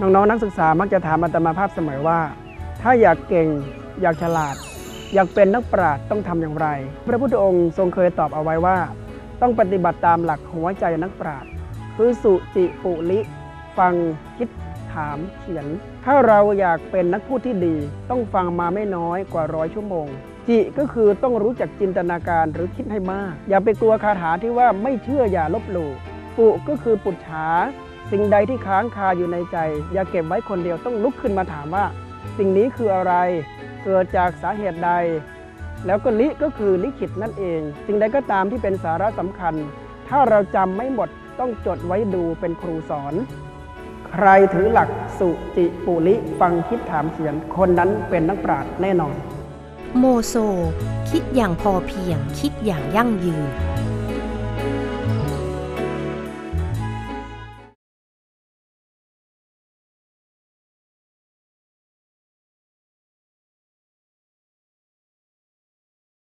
น้องๆนักศึกษามักจะถามอาตมาภาพเสมอว่า ถ้าอยากเก่งอยากฉลาด อยากเป็นนักปราชญ์ต้องทำอย่างไร พระพุทธองค์ทรงเคยตอบเอาไว้ว่า ต้องปฏิบัติตามหลักหัวใจนักปราชญ์คือสุจิปุลิฟังคิดถามเขียน ถ้าเราอยากเป็นนักพูดที่ดี ต้องฟังมาไม่น้อยกว่าร้อยชั่วโมง จิก็คือต้องรู้จักจินตนาการหรือคิดให้มาก อย่าไปกลัวคาถาที่ว่าไม่เชื่ออย่าลบหลู่ปุก็คือปุจฉา สิ่งใดที่ค้างคาอยู่ในใจ อย่าเก็บไว้คนเดียวต้องลุกขึ้นมาถามว่า สิ่งนี้คืออะไร เกิดจากสาเหตุใด แล้วก็ลิก็คือลิขิตนั่นเอง สิ่งใดก็ตามที่เป็นสาระสำคัญ ถ้าเราจำไม่หมดต้องจดไว้ดูเป็นครูสอน ใครถือหลักสุจิปุลิฟังคิดถามเขียนคนนั้นเป็นนักปราชญ์แน่นอน โมโซ คิดอย่างพอเพียง คิดอย่างยั่งยืน